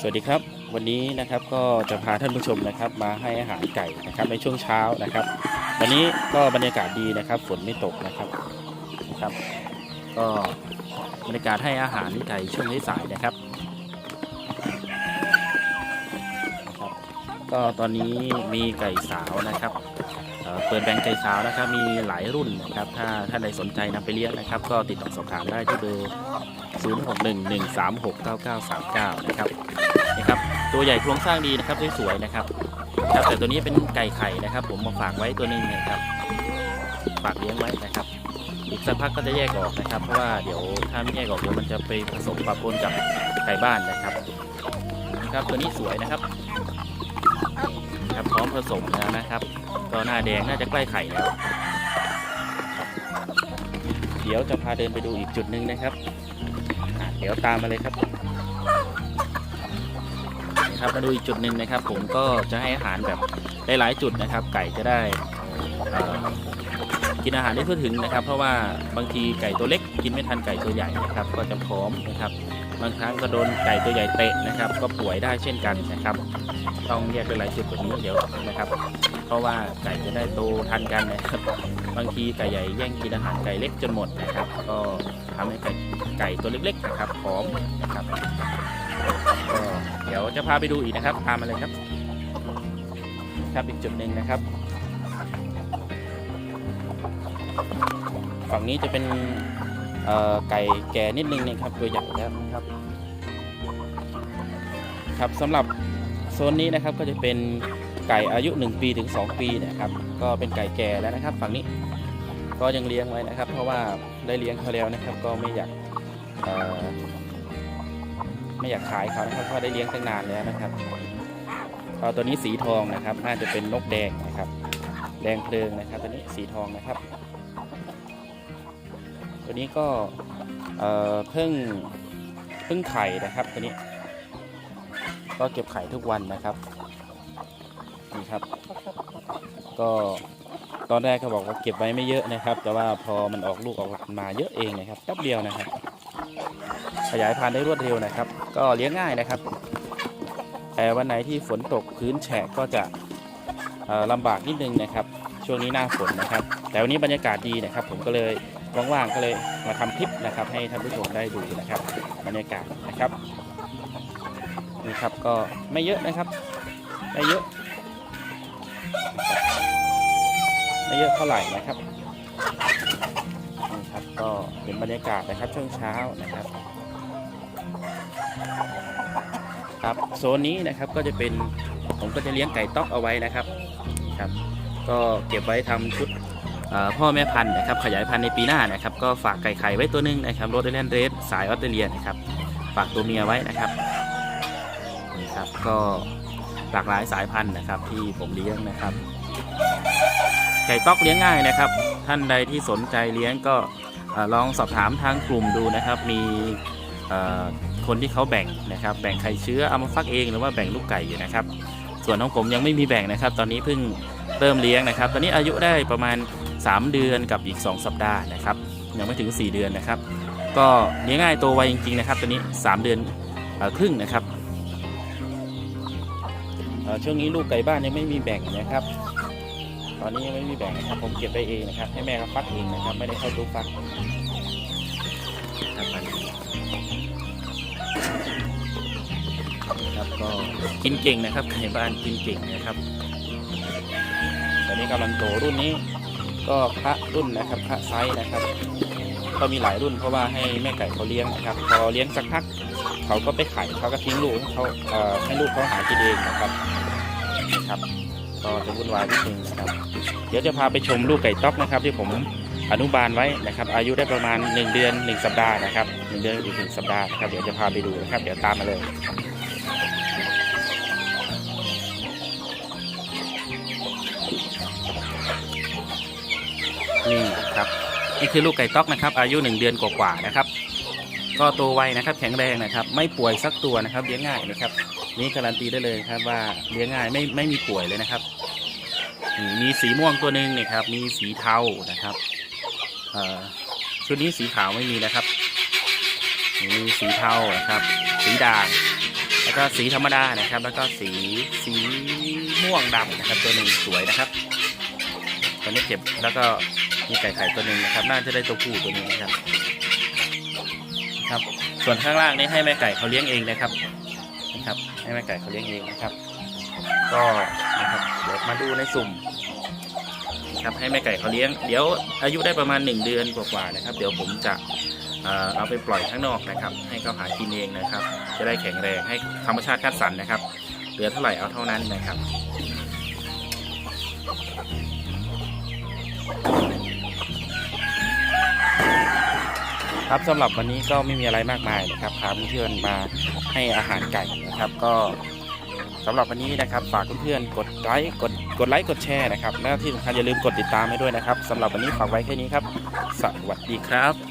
สวัสดีครับ วันนี้นะครับก็จะพาท่านผู้ชมนะครับ มาให้อาหารไก่นะครับในช่วงเช้านะครับ วันนี้ก็บรรยากาศดีนะครับ ฝนไม่ตกนะครับนะครับ ก็บรรยากาศให้อาหารไก่ช่วงสายนะครับนะครับ ก็ตอนนี้มีไก่สาวนะครับ เปิดแบงค์ไก่สาวนะครับ มีหลายรุ่นนะครับ ถ้าท่านใดสนใจนำไปเลี้ยงนะครับ ก็ติดต่อสอบถามได้ที่เบอร์ 0611369939 นะครับนะครับตัวใหญ่โครงสร้างดีนะครับสวยๆนะครับครับแต่ตัวนี้เป็นไก่ไข่นะครับ ผมมาฝากไว้ตัวนึงนะครับฝากเลี้ยงไว้นะครับ อีกสักพักก็จะแยกออกนะครับ เพราะว่าเดี๋ยวถ้าไม่แยกออกเดี๋ยวมันจะไปผสมปะปนกับไก่บ้านนะครับนะครับ ตัวนี้สวยนะครับ ครับพร้อมผสมแล้วนะครับ ก็หน้าแดงน่าจะใกล้ไข่แล้วเดี๋ยวจะพาเดินไปดูอีกจุดหนึ่งนะครับ เดี๋ยวตามมาเลยครับนะครับมาดูอีกจุดหนึ่งนะครับ ผมก็จะให้อาหารแบบหลายๆจุดนะครับ ไก่จะได้กินอาหารได้ทั่วถึงนะครับ เพราะว่าบางทีไก่ตัวเล็กกินไม่ทันไก่ตัวใหญ่นะครับ ก็จะพร้อมนะครับ บางครั้งก็โดนไก่ตัวใหญ่เตะนะครับ ก็ป่วยได้เช่นกันนะครับ ต้องแยกไปหลายจุดแบบนี้เดี๋ยวนะครับ เพราะว่าไก่จะได้โตทันกันนะครับบางทีไก่ใหญ่แย่งกินอาหารไก่เล็กจนหมดนะครับ ก็ทำให้ไก่ไก่ตัวเล็กๆนะครับพร้อมนะครับก็เดี๋ยวจะพาไปดูอีกนะครับตามมาเลยครับครับอีกจุดหนึ่งนะครับ ฝั่งนี้จะเป็นไก่แก่นิดนึงนะครับตัวใหญ่แล้วนะครับ ครับสำหรับโซนนี้นะครับก็จะเป็น ไก่อายุ 1 ปีถึง 2 ปีนะครับ ก็เป็นไก่แก่แล้วนะครับ ฝั่งนี้ก็ยังเลี้ยงไว้นะครับ เพราะว่าได้เลี้ยงเขาแล้วนะครับ ก็ไม่อยากไม่อยากขายเขานะครับเพราะได้เลี้ยงตั้งนานแล้วนะครับก็ตัวนี้สีทองนะครับ น่าจะเป็นนกแดงนะครับ แดงเพลิงนะครับ ตัวนี้สีทองนะครับ ตัวนี้ก็เอ่อเพิ่งเพิ่งไข่นะครับ ตัวนี้ ก็เก็บไข่ทุกวันนะครับ ครับ ก็ตอนแรกเขาบอกว่าเก็บไว้ไม่เยอะนะครับ แต่ว่าพอมันออกลูกออกหลานมาเยอะเองนะครับแป๊บเดียวนะครับ ขยายพันธุ์ได้รวดเร็วนะครับ ก็เลี้ยงง่ายนะครับ แต่วันไหนที่ฝนตกพื้นแฉะก็จะลำบากนิดนึงนะครับ ช่วงนี้หน้าฝนนะครับ แต่วันนี้บรรยากาศดีนะครับ ผมก็เลยว่างๆก็เลยมาทำคลิปนะครับ ให้ท่านผู้ชมได้ดูนะครับ บรรยากาศนะครับนี่ครับก็ไม่เยอะนะครับไม่เยอะ ไม่เยอะเท่าไหร่นะครับนี่ครับก็เป็นบรรยากาศนะครับช่วงเช้านะครับ ครับโซนนี้นะครับก็จะเป็นผมก็จะเลี้ยงไก่ต๊อกเอาไว้นะครับครับก็เก็บไว้ทำชุดพ่อแม่พันธุ์นะครับขยายพันธุ์ในปีหน้านะครับ ก็ฝากไก่ไข่ไว้ตัวหนึงนะครับโรดเดลนเรสสายออสเตรเลียนะครับ ฝากตัวเมียไว้นะครับนี่ครับก็หลากหลายสายพันธุ์นะครับที่ผมเลี้ยงนะครับ ไก่ต๊อกเลี้ยงง่ายนะครับ ท่านใดที่สนใจเลี้ยงก็ลองสอบถามทางกลุ่มดูนะครับ มีคนที่เขาแบ่งนะครับ แบ่งไข่เชื้อเอามาฟักเองหรือว่าแบ่งลูกไก่อยู่นะครับ ส่วนของผมยังไม่มีแบ่งนะครับ ตอนนี้เพิ่งเริ่มเลี้ยงนะครับ ตอนนี้อายุได้ประมาณ 3 เดือนกับอีก 2 สัปดาห์นะครับ ยังไม่ถึง 4 เดือนนะครับ ก็เลี้ยงง่ายโตวไวจริงๆนะครับ ตอนนี้ 3 เดือนอครึ่งนะครับช่วงนี้ลูกไก่บ้านยังไม่มีแบ่งนะครับ ตอนนี้ยังไม่มีแบ่งนะครับ ผมเก็บไปเองนะครับ ให้แม่เขาฟักเองนะครับ ไม่ได้เข้าตู้ฟักครับอันนี้ครับก็กินเก่งนะครับไก่บ้านกินเก่งนะครับ ตอนนี้กำลังโตรุ่นนี้ ก็พระรุ่นนะครับพระไซส์นะครับ ก็มีหลายรุ่นเพราะว่าให้แม่ไก่เขาเลี้ยงนะครับ พอเลี้ยงสักพักเขาก็ไปไข่เขาก็ทิ้งลูกให้เขาเอ่อให้ลูกเขาหากินเองนะครับครับ ก็จะวุ่นวายนิดนึงนะครับ เดี๋ยวจะพาไปชมลูกไก่ต๊อกนะครับ ที่ผมอนุบาลไว้นะครับ อายุได้ประมาณ 1 เดือน 1 สัปดาห์นะครับ1เดือนอีกหนึ่งสัปดาห์นะครับเดี๋ยวจะพาไปดูนะครับ เดี๋ยวตามมาเลยนี่ครับนี่คือลูกไก่ต๊อกนะครับ อายุ 1 เดือนกว่าๆนะครับ ก็โตวไวนะครับ แข็งแรงนะครับ ไม่ป่วยสักตัวนะครับเลี้ยงง่ายนะครับ นี่การันตีได้เลยครับว่าเลี้ยงง่ายไม่ไม่มีป่วยเลยนะครับมีสีม่วงตัวหนึ่งนะครับ มีสีเทานะครับเอ่อชุดนี้สีขาวไม่มีนะครับ มีสีเทานะครับ สีด่าง แล้วก็สีธรรมดานะครับ แล้วก็สีสีม่วงดำนะครับ ตัวหนึ่งสวยนะครับตัวนี้เก็บแล้วก็มีไก่ไข่ตัวหนึ่งนะครับ น่าจะได้ตัวผู้ตัวหนึงนะครับ ครับ ส่วนข้างล่างนี้ให้แม่ไก่เขาเลี้ยงเองนะครับ นะครับ ให้แม่ไก่เขาเลี้ยงเองนะครับ ก็นะครับเดี๋ยวมาดูในสุ่มนะครับให้แม่ไก่เขาเลี้ยง เดี๋ยวอายุได้ประมาณ 1 เดือนกว่าๆนะครับ เดี๋ยวผมจะเอ่อเอาไปปล่อยข้างนอกนะครับ ให้เขาหากินเองนะครับ จะได้แข็งแรงให้ธรรมชาติคัดสรรนะครับ เหลือเท่าไหร่เอาเท่านั้นนะครับ ครับสำหรับวันนี้ก็ไม่มีอะไรมากมายนะครับพาเพื่อนๆมาให้อาหารไก่นะครับก็สำหรับวันนี้นะครับฝากเพื่อนๆกดไลค์กดกดไลค์กดแชร์นะครับและที่สำคัญอย่าลืมกดติดตามให้ด้วยนะครับสำหรับวันนี้ฝากไว้แค่นี้ครับ สวัสดีครับ